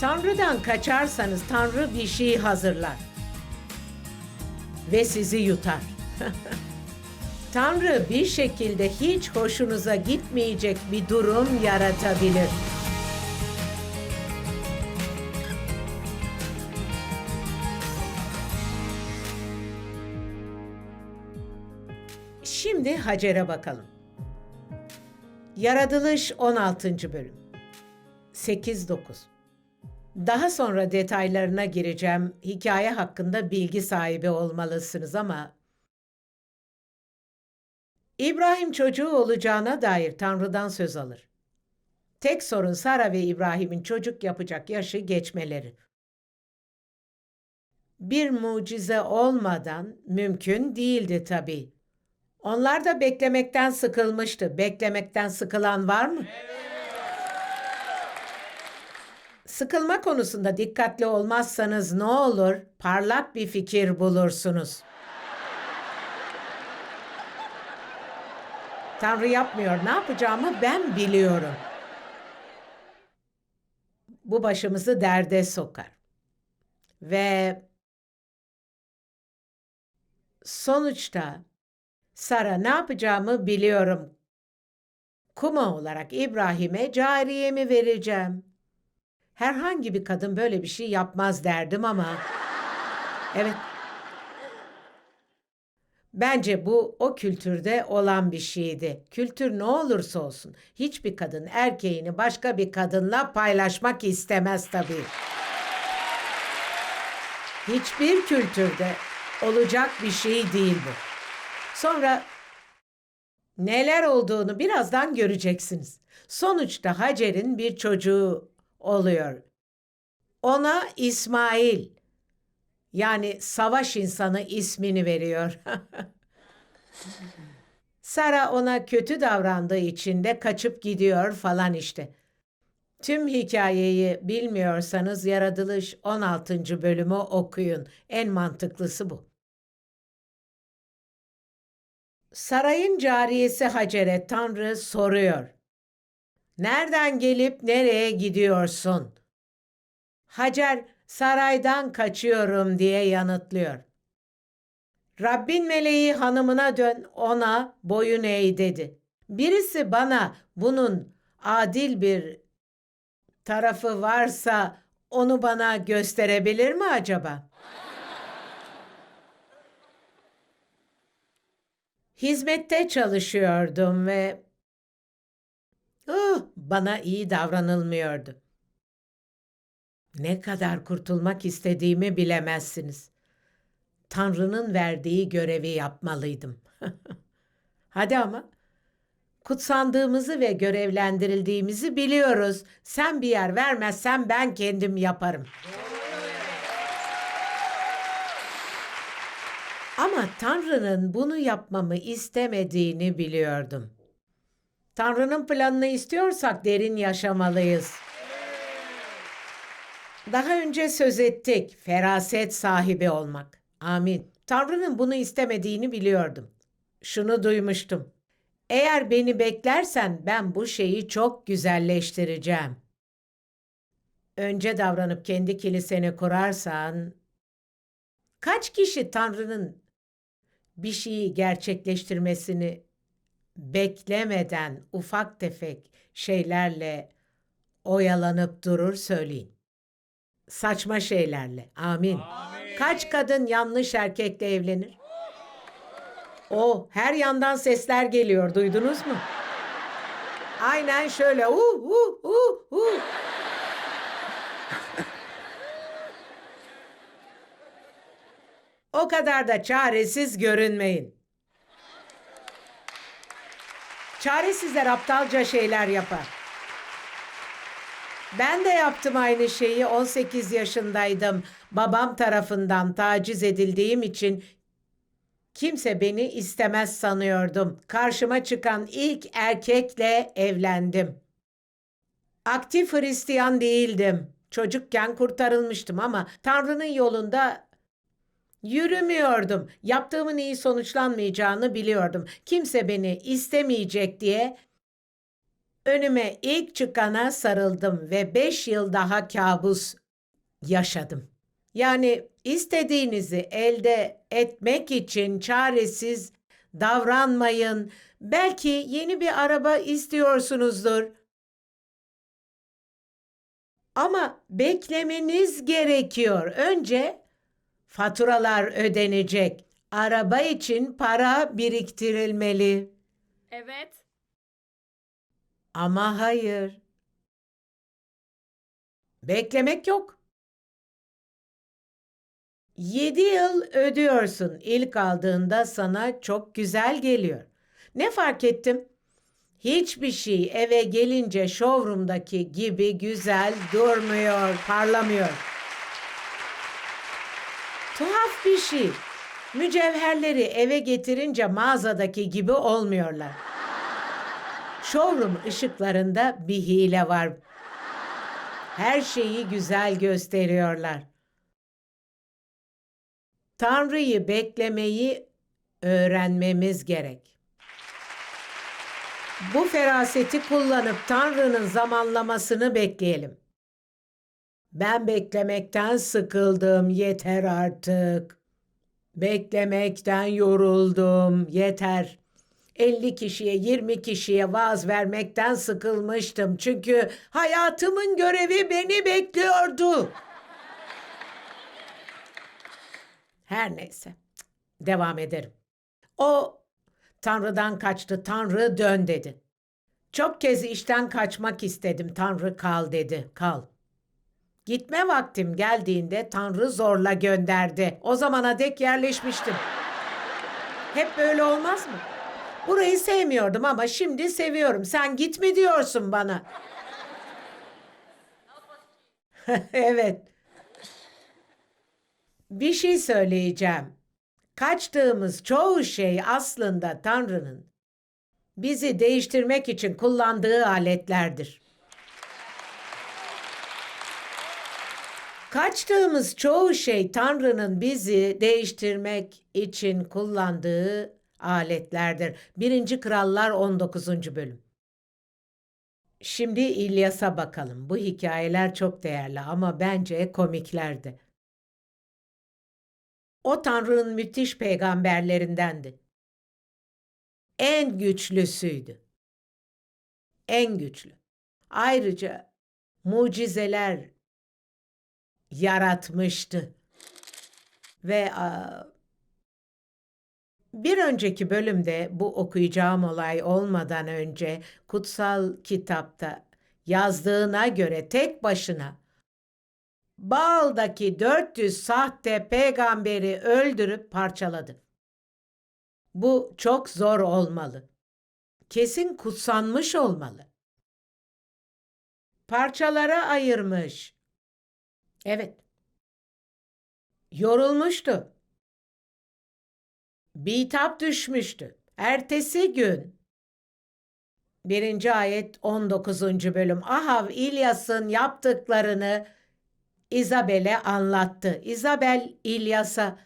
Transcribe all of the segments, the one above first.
Tanrı'dan kaçarsanız Tanrı bir şey hazırlar. Ve sizi yutar. Tanrı bir şekilde hiç hoşunuza gitmeyecek bir durum yaratabilir. Şimdi Hacer'e bakalım. Yaratılış 16. bölüm. 8-9 Daha sonra detaylarına gireceğim. Hikaye hakkında bilgi sahibi olmalısınız ama İbrahim çocuğu olacağına dair Tanrı'dan söz alır. Tek sorun Sara ve İbrahim'in çocuk yapacak yaşı geçmeleri. Bir mucize olmadan mümkün değildi tabii. Onlar da beklemekten sıkılmıştı. Beklemekten sıkılan var mı? Sıkılma konusunda dikkatli olmazsanız ne olur? Parlak bir fikir bulursunuz. Tanrı yapmıyor. Ne yapacağımı ben biliyorum. Bu başımızı derde sokar. Ve sonuçta Sara ne yapacağımı biliyorum. Kuma olarak İbrahim'e cariyemi vereceğim. Herhangi bir kadın böyle bir şey yapmaz derdim ama evet Bence bu o kültürde olan bir şeydi. Kültür ne olursa olsun hiçbir kadın erkeğini başka bir kadınla paylaşmak istemez tabii. Hiçbir kültürde olacak bir şey değil bu. Sonra neler olduğunu birazdan göreceksiniz. Sonuçta Hacer'in bir çocuğu oluyor. Ona İsmail yani savaş insanı ismini veriyor. Sara ona kötü davrandığı için de kaçıp gidiyor falan işte. Tüm hikayeyi bilmiyorsanız Yaratılış 16. bölümü okuyun. En mantıklısı bu. Sarayın cariyesi Hacer'e Tanrı soruyor. Nereden gelip nereye gidiyorsun? Hacer saraydan kaçıyorum diye yanıtlıyor. Rabbin meleği hanımına dön ona boyun eğ dedi. Birisi bana bunun adil bir tarafı varsa onu bana gösterebilir mi acaba? Hizmette çalışıyordum ve oh, bana iyi davranılmıyordu. Ne kadar kurtulmak istediğimi bilemezsiniz. Tanrı'nın verdiği görevi yapmalıydım. Hadi ama. Kutsandığımızı ve görevlendirildiğimizi biliyoruz. Sen bir yer vermezsen ben kendim yaparım. Ama Tanrı'nın bunu yapmamı istemediğini biliyordum. Tanrı'nın planını istiyorsak derin yaşamalıyız. Daha önce söz ettik. Feraset sahibi olmak. Amin. Tanrı'nın bunu istemediğini biliyordum. Şunu duymuştum. Eğer beni beklersen ben bu şeyi çok güzelleştireceğim. Önce davranıp kendi kiliseni kurarsan kaç kişi Tanrı'nın bir şeyi gerçekleştirmesini beklemeden ufak tefek şeylerle oyalanıp durur söyleyin. Saçma şeylerle. Amin. Kaç kadın yanlış erkekle evlenir? O her yandan sesler geliyor. Duydunuz mu? Aynen şöyle. Uh, uh, uh, uh. O kadar da çaresiz görünmeyin. Çaresizler aptalca şeyler yapar. Ben de yaptım aynı şeyi. 18 yaşındaydım. Babam tarafından taciz edildiğim için kimse beni istemez sanıyordum. Karşıma çıkan ilk erkekle evlendim. Aktif Hristiyan değildim. Çocukken kurtarılmıştım ama Tanrı'nın yolunda yürümüyordum. Yaptığımın iyi sonuçlanmayacağını biliyordum. Kimse beni istemeyecek diye Önüme ilk çıkana sarıldım ve beş yıl daha kabus yaşadım. Yani istediğinizi elde etmek için çaresiz davranmayın. Belki yeni bir araba istiyorsunuzdur. Ama beklemeniz gerekiyor. Önce faturalar ödenecek. Araba için para biriktirilmeli. Evet. Ama hayır. Beklemek yok. Yedi yıl ödüyorsun. İlk aldığında sana çok güzel geliyor. Ne fark ettim? Hiçbir şey eve gelince showroom'daki gibi güzel durmuyor, parlamıyor. Tuhaf bir şey. Mücevherleri eve getirince mağazadaki gibi olmuyorlar. Showroom ışıklarında bir hile var. Her şeyi güzel gösteriyorlar. Tanrı'yı beklemeyi öğrenmemiz gerek. Bu feraseti kullanıp Tanrı'nın zamanlamasını bekleyelim. Ben beklemekten sıkıldım, yeter artık. Beklemekten yoruldum, yeter. 50 kişiye, 20 kişiye vaaz vermekten sıkılmıştım. Çünkü hayatımın görevi beni bekliyordu. Her neyse. Devam ederim. O Tanrı'dan kaçtı. Tanrı dön dedi. Çok kez işten kaçmak istedim. Tanrı kal dedi. Kal. Gitme vaktim geldiğinde Tanrı zorla gönderdi. O zamana dek yerleşmiştim. Hep böyle olmaz mı? Burayı sevmiyordum ama şimdi seviyorum. Sen git mi diyorsun bana? evet. Bir şey söyleyeceğim. Kaçtığımız çoğu şey aslında Tanrı'nın bizi değiştirmek için kullandığı aletlerdir. Kaçtığımız çoğu şey Tanrı'nın bizi değiştirmek için kullandığı aletlerdir. 1. Krallar 19. bölüm. Şimdi İlyas'a bakalım. Bu hikayeler çok değerli ama bence komiklerdi. O Tanrı'nın müthiş peygamberlerindendi. En güçlüsüydü. En güçlü. Ayrıca mucizeler yaratmıştı. Ve bir önceki bölümde bu okuyacağım olay olmadan önce kutsal kitapta yazdığına göre tek başına Baal'daki 400 sahte peygamberi öldürüp parçaladı. Bu çok zor olmalı. Kesin kutsanmış olmalı. Parçalara ayırmış. Evet. Yorulmuştu. Bitap düşmüştü. Ertesi gün birinci ayet 19. bölüm Ahav İlyas'ın yaptıklarını İzabel'e anlattı. İzabel İlyas'a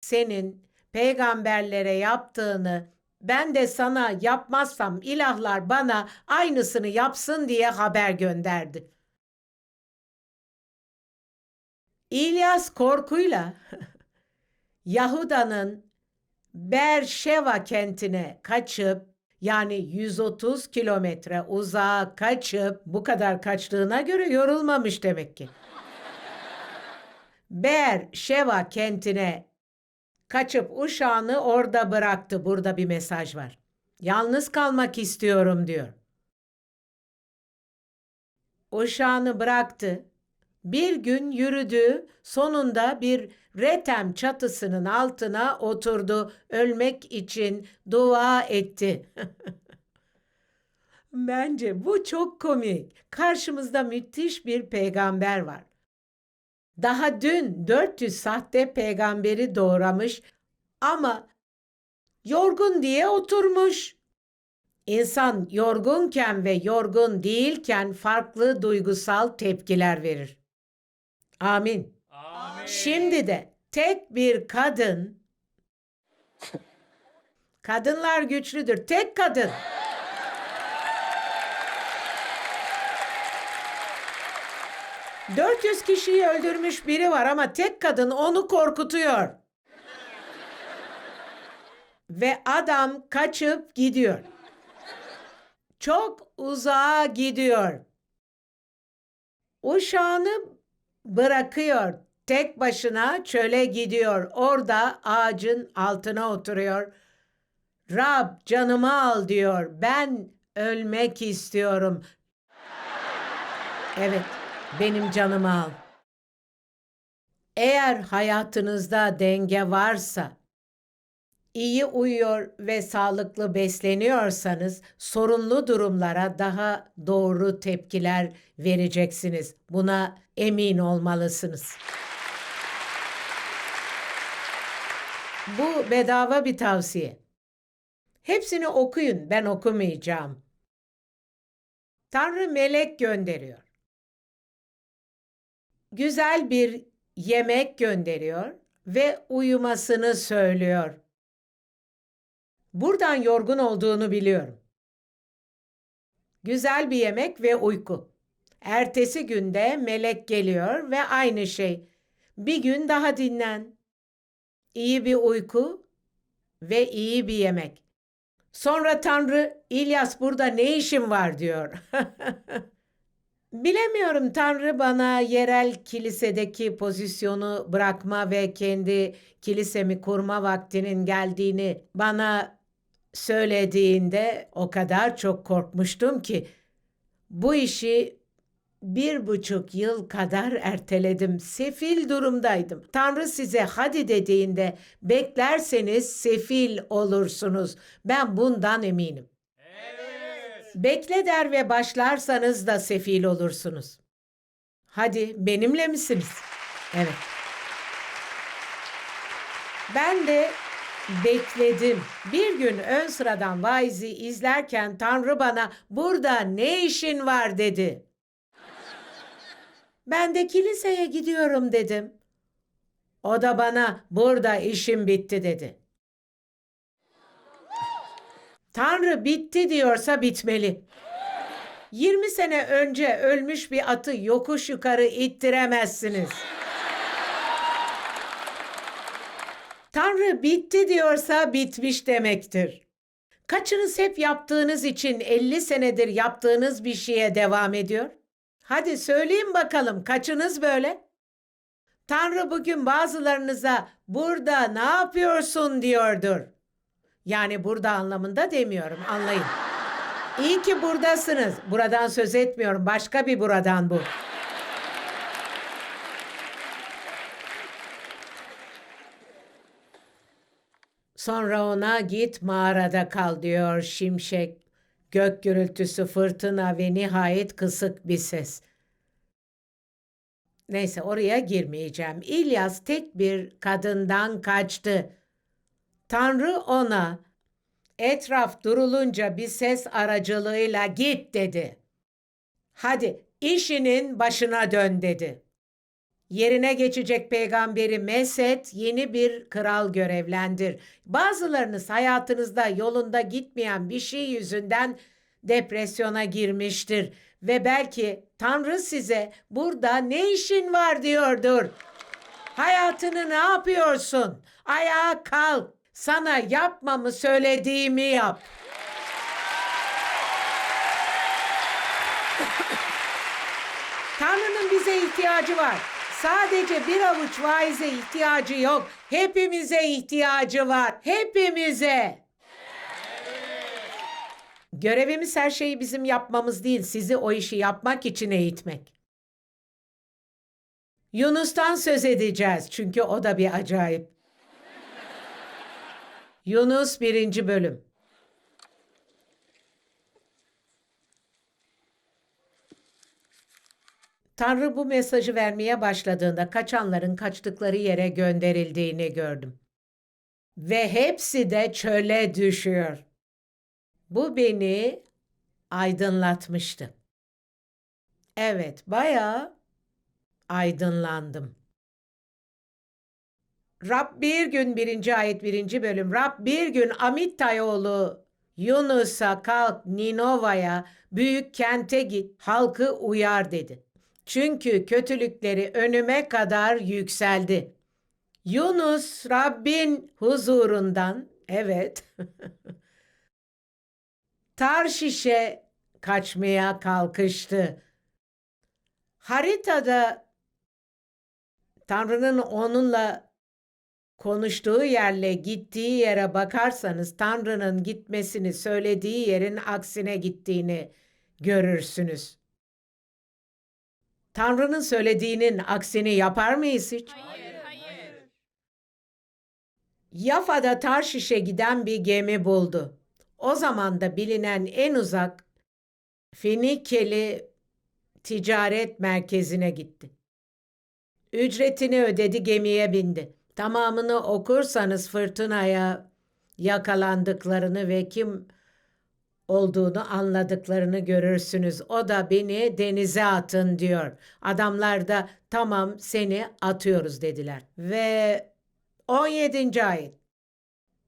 senin peygamberlere yaptığını ben de sana yapmazsam ilahlar bana aynısını yapsın diye haber gönderdi. İlyas korkuyla Yahuda'nın Berşeva kentine kaçıp yani 130 kilometre uzağa kaçıp bu kadar kaçtığına göre yorulmamış demek ki. Berşeva kentine kaçıp uşağını orada bıraktı. Burada bir mesaj var. Yalnız kalmak istiyorum diyor. Uşağını bıraktı. Bir gün yürüdü, sonunda bir retem çatısının altına oturdu, ölmek için dua etti. Bence bu çok komik. Karşımızda müthiş bir peygamber var. Daha dün 400 sahte peygamberi doğramış ama yorgun diye oturmuş. İnsan yorgunken ve yorgun değilken farklı duygusal tepkiler verir. Amin. Amin. Şimdi de tek bir kadın Kadınlar güçlüdür. Tek kadın. ...400 kişiyi öldürmüş biri var ama tek kadın onu korkutuyor. Ve adam kaçıp gidiyor. Çok uzağa gidiyor. Uşağını bırakıyor. Tek başına çöle gidiyor. Orada ağacın altına oturuyor. Rab canımı al diyor. Ben ölmek istiyorum. Evet, benim canımı al. Eğer hayatınızda denge varsa, iyi uyuyor ve sağlıklı besleniyorsanız sorunlu durumlara daha doğru tepkiler vereceksiniz. Buna emin olmalısınız. Bu bedava bir tavsiye. Hepsini okuyun, ben okumayacağım. Tanrı melek gönderiyor. Güzel bir yemek gönderiyor ve uyumasını söylüyor. Buradan yorgun olduğunu biliyorum. Güzel bir yemek ve uyku. Ertesi günde melek geliyor ve aynı şey. Bir gün daha dinlen. İyi bir uyku ve iyi bir yemek. Sonra Tanrı, İlyas burada ne işin var diyor. Bilemiyorum Tanrı bana yerel kilisedeki pozisyonu bırakma ve kendi kilisemi kurma vaktinin geldiğini bana söylediğinde o kadar çok korkmuştum ki bu işi bir buçuk yıl kadar erteledim. Sefil durumdaydım. Tanrı size hadi dediğinde beklerseniz sefil olursunuz. Ben bundan eminim. Bekle der ve başlarsanız da sefil olursunuz. Hadi benimle misiniz? Evet. Ben de bekledim. Bir gün ön sıradan vaizi izlerken Tanrı bana burada ne işin var dedi. Ben de kiliseye gidiyorum dedim. O da bana burada işim bitti dedi. Tanrı bitti diyorsa bitmeli. 20 sene önce ölmüş bir atı yokuş yukarı ittiremezsiniz. Tanrı bitti diyorsa bitmiş demektir. Kaçınız hep yaptığınız için 50 senedir yaptığınız bir şeye devam ediyor? Hadi söyleyin bakalım kaçınız böyle? Tanrı bugün bazılarınıza burada ne yapıyorsun diyordur. Yani burada anlamında demiyorum anlayın. İyi ki buradasınız. Buradan söz etmiyorum. Başka bir buradan bu. Sonra ona git mağarada kal diyor şimşek. Gök gürültüsü, fırtına ve nihayet kısık bir ses. Neyse oraya girmeyeceğim. İlyas tek bir kadından kaçtı. Tanrı ona etraf durulunca bir ses aracılığıyla git dedi. Hadi işinin başına dön dedi. Yerine geçecek peygamberi Meset yeni bir kral görevlendir. Bazılarınız hayatınızda yolunda gitmeyen bir şey yüzünden depresyona girmiştir ve belki Tanrı size burada ne işin var diyordur. Hayatını ne yapıyorsun? Ayağa kalk. Sana yapmamı söylediğimi yap. Tanrı'nın bize ihtiyacı var. Sadece bir avuç vaize ihtiyacı yok. Hepimize ihtiyacı var. Hepimize. Görevimiz her şeyi bizim yapmamız değil, sizi o işi yapmak için eğitmek. Yunus'tan söz edeceğiz çünkü o da bir acayip. Yunus birinci bölüm. Tanrı bu mesajı vermeye başladığında kaçanların kaçtıkları yere gönderildiğini gördüm. Ve hepsi de çöle düşüyor. Bu beni aydınlatmıştı. Evet, bayağı aydınlandım. Rab bir gün birinci ayet birinci bölüm. Rab bir gün Amittay oğlu Yunus'a kalk Ninova'ya büyük kente git halkı uyar dedi. Çünkü kötülükleri önüme kadar yükseldi. Yunus Rabbin huzurundan evet Tarşiş'e kaçmaya kalkıştı. Haritada Tanrı'nın onunla konuştuğu yerle gittiği yere bakarsanız Tanrı'nın gitmesini söylediği yerin aksine gittiğini görürsünüz. Tanrı'nın söylediğinin aksini yapar mıyız hiç? Hayır, hayır. Yafa'da Tarşiş'e giden bir gemi buldu. O zaman da bilinen en uzak Finikeli ticaret merkezine gitti. Ücretini ödedi, gemiye bindi. Tamamını okursanız fırtınaya yakalandıklarını ve kim olduğunu anladıklarını görürsünüz. O da beni denize atın diyor. Adamlar da tamam seni atıyoruz dediler. Ve 17. ayet.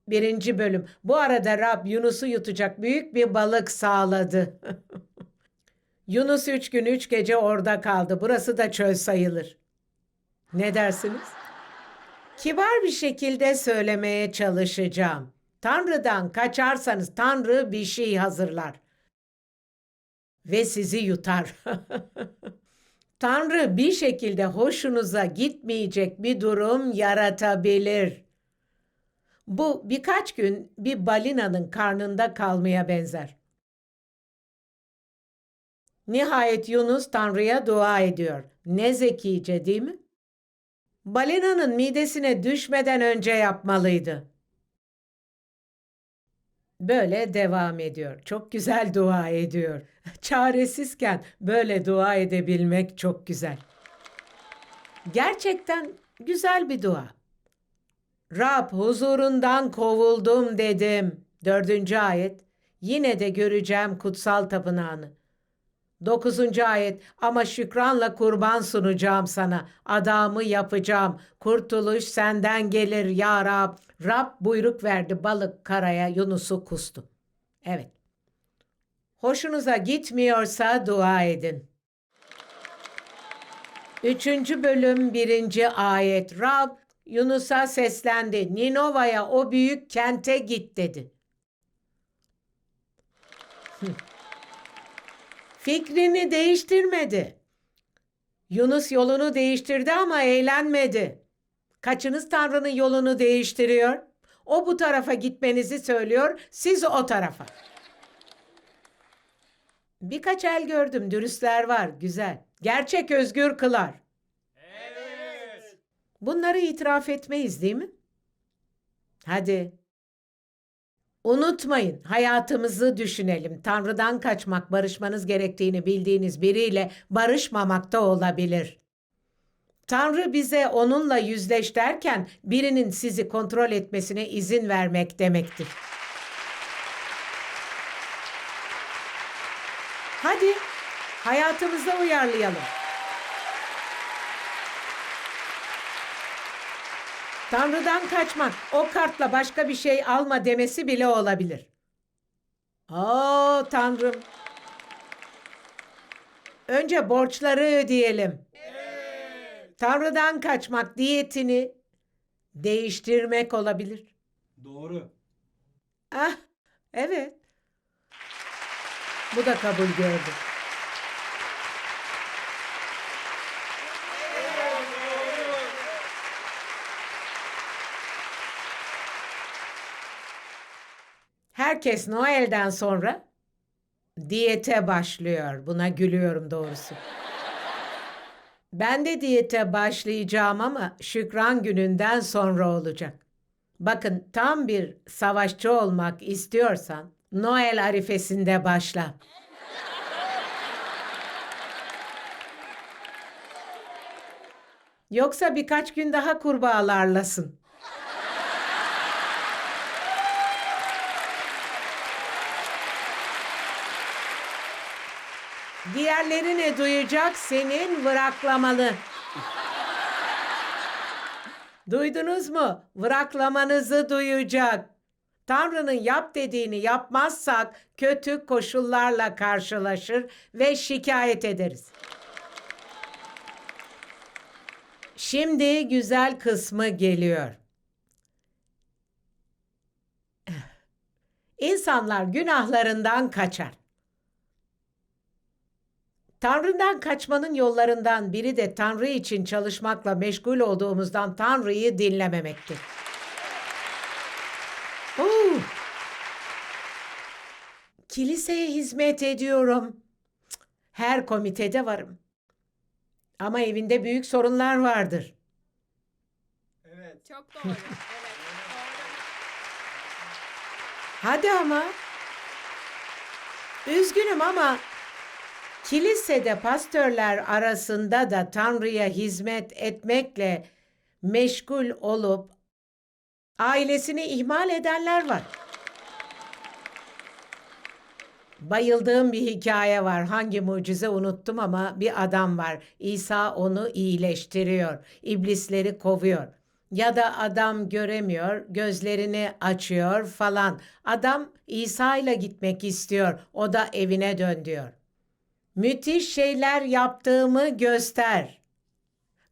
Birinci bölüm. Bu arada Rab Yunus'u yutacak büyük bir balık sağladı. Yunus üç gün üç gece orada kaldı. Burası da çöl sayılır. Ne dersiniz? Kibar bir şekilde söylemeye çalışacağım. Tanrı'dan kaçarsanız Tanrı bir şey hazırlar. Ve sizi yutar. Tanrı bir şekilde hoşunuza gitmeyecek bir durum yaratabilir. Bu birkaç gün bir balinanın karnında kalmaya benzer. Nihayet Yunus Tanrı'ya dua ediyor. Ne zekice değil mi? Balinanın midesine düşmeden önce yapmalıydı. Böyle devam ediyor. Çok güzel dua ediyor. Çaresizken böyle dua edebilmek çok güzel. Gerçekten güzel bir dua. Rab huzurundan kovuldum dedim. Dördüncü ayet. Yine de göreceğim kutsal tapınağını. Dokuzuncu ayet. Ama şükranla kurban sunacağım sana. Adamı yapacağım. Kurtuluş senden gelir ya Rab. Rab buyruk verdi balık karaya Yunus'u kustu. Evet. Hoşunuza gitmiyorsa dua edin. Üçüncü bölüm birinci ayet. Rab Yunus'a seslendi. Ninova'ya o büyük kente git dedi. Fikrini değiştirmedi. Yunus yolunu değiştirdi ama eğlenmedi. Kaçınız Tanrı'nın yolunu değiştiriyor? O bu tarafa gitmenizi söylüyor, siz o tarafa. Birkaç el gördüm, dürüstler var, güzel. Gerçek özgür kılar. Evet. Bunları itiraf etmeyiz değil mi? Hadi. Unutmayın, hayatımızı düşünelim. Tanrı'dan kaçmak, barışmanız gerektiğini bildiğiniz biriyle barışmamak da olabilir. Tanrı bize onunla yüzleş derken birinin sizi kontrol etmesine izin vermek demektir. Hadi hayatımıza uyarlayalım. Tanrı'dan kaçmak, o kartla başka bir şey alma demesi bile olabilir. Oo Tanrım. Önce borçları ödeyelim. Tanrı'dan kaçmak diyetini değiştirmek olabilir. Doğru. Ah, evet. Bu da kabul gördü. Herkes Noel'den sonra diyete başlıyor. Buna gülüyorum doğrusu. Ben de diyete başlayacağım ama Şükran gününden sonra olacak. Bakın tam bir savaşçı olmak istiyorsan Noel arifesinde başla. Yoksa birkaç gün daha kurbağalarlasın. Diğerleri ne duyacak? Senin vıraklamalı. Duydunuz mu? Vıraklamanızı duyacak. Tanrı'nın yap dediğini yapmazsak kötü koşullarla karşılaşır ve şikayet ederiz. Şimdi güzel kısmı geliyor. İnsanlar günahlarından kaçar. Tanrı'dan kaçmanın yollarından biri de Tanrı için çalışmakla meşgul olduğumuzdan Tanrı'yı dinlememektir. Oo! Kiliseye hizmet ediyorum. Her komitede varım. Ama evinde büyük sorunlar vardır. Evet. Çok doğru. Evet. Doğru. Hadi ama. Üzgünüm ama kilisede pastörler arasında da Tanrı'ya hizmet etmekle meşgul olup ailesini ihmal edenler var. Bayıldığım bir hikaye var. Hangi mucize unuttum ama bir adam var. İsa onu iyileştiriyor. İblisleri kovuyor. Ya da adam göremiyor, gözlerini açıyor falan. Adam İsa ile gitmek istiyor. O da evine dön diyor. Müthiş şeyler yaptığımı göster.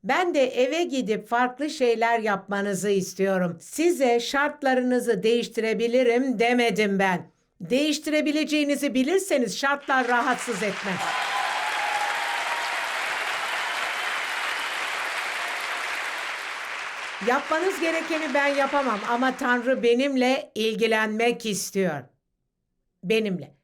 Ben de eve gidip farklı şeyler yapmanızı istiyorum. Size şartlarınızı değiştirebilirim demedim ben. Değiştirebileceğinizi bilirseniz şartlar rahatsız etmez. Yapmanız gerekeni ben yapamam ama Tanrı benimle ilgilenmek istiyor. Benimle.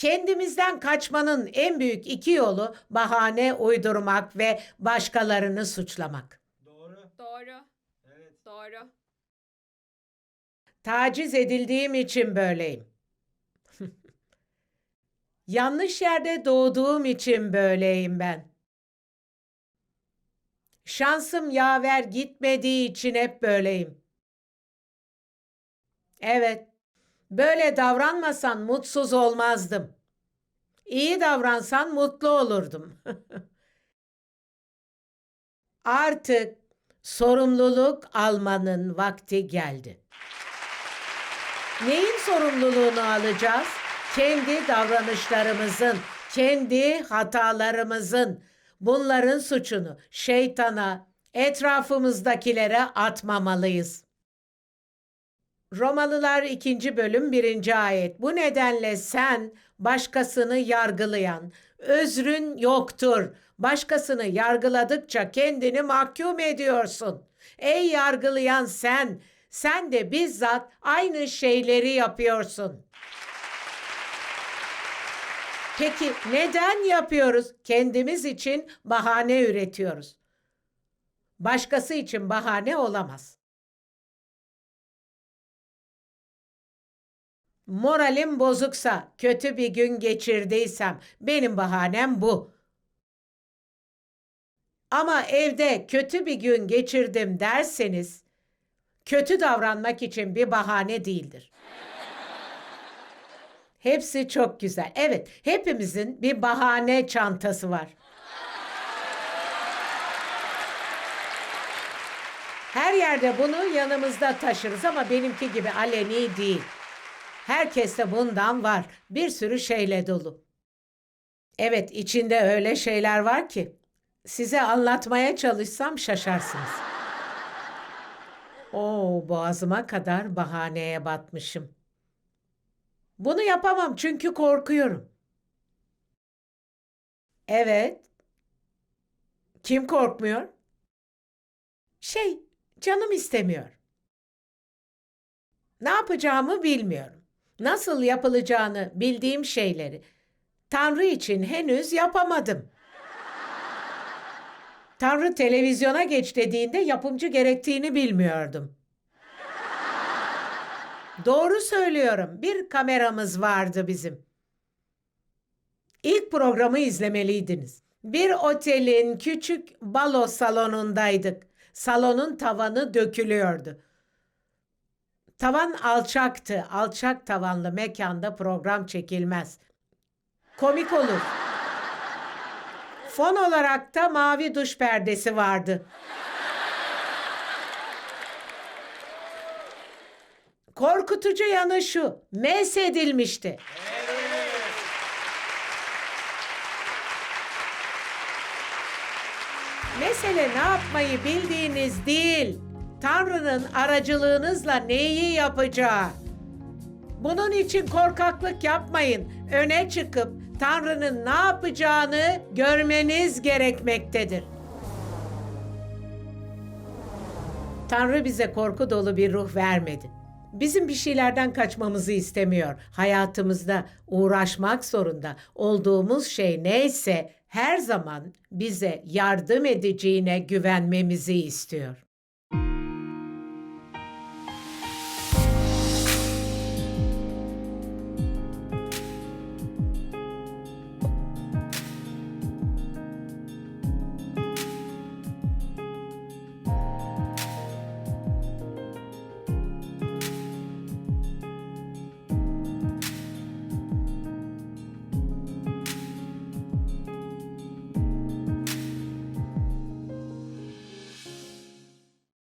Kendimizden kaçmanın en büyük iki yolu bahane uydurmak ve başkalarını suçlamak. Doğru. Doğru. Evet. Doğru. Taciz edildiğim için böyleyim. Yanlış yerde doğduğum için böyleyim ben. Şansım yaver gitmediği için hep böyleyim. Evet, böyle davranmasan mutsuz olmazdım. İyi davransan mutlu olurdum. Artık sorumluluk almanın vakti geldi. Neyin sorumluluğunu alacağız? Kendi davranışlarımızın, kendi hatalarımızın, bunların suçunu şeytana, etrafımızdakilere atmamalıyız. Romalılar 2. bölüm 1. ayet. Bu nedenle sen başkasını yargılayan, özrün yoktur. Başkasını yargıladıkça kendini mahkum ediyorsun. Ey yargılayan sen, sen de bizzat aynı şeyleri yapıyorsun. Peki neden yapıyoruz? Kendimiz için bahane üretiyoruz. Başkası için bahane olamaz. Moralim bozuksa, kötü bir gün geçirdiysem benim bahanem bu. Ama evde kötü bir gün geçirdim derseniz kötü davranmak için bir bahane değildir. Hepsi çok güzel. Evet, hepimizin bir bahane çantası var. Her yerde bunu yanımızda taşırız ama benimki gibi aleni değil. Herkeste bundan var. Bir sürü şeyle dolu. Evet, içinde öyle şeyler var ki size anlatmaya çalışsam şaşarsınız. Oo, boğazıma kadar bahaneye batmışım. Bunu yapamam çünkü korkuyorum. Evet. Kim korkmuyor? Şey, canım istemiyor. Ne yapacağımı bilmiyorum. Nasıl yapılacağını bildiğim şeyleri Tanrı için henüz yapamadım. Tanrı televizyona geç dediğinde yapımcı gerektiğini bilmiyordum. Doğru söylüyorum. Bir kameramız vardı bizim. İlk programı izlemeliydiniz. Bir otelin küçük balo salonundaydık. Salonun tavanı dökülüyordu. Tavan alçaktı. Alçak tavanlı mekanda program çekilmez. Komik olur. Fon olarak da mavi duş perdesi vardı. Korkutucu yanı şu, mesedilmişti. Mesele ne yapmayı bildiğiniz değil, Tanrı'nın aracılığınızla neyi yapacağı. Bunun için korkaklık yapmayın. Öne çıkıp Tanrı'nın ne yapacağını görmeniz gerekmektedir. Tanrı bize korku dolu bir ruh vermedi. Bizim bir şeylerden kaçmamızı istemiyor. Hayatımızda uğraşmak zorunda olduğumuz şey neyse her zaman bize yardım edeceğine güvenmemizi istiyor.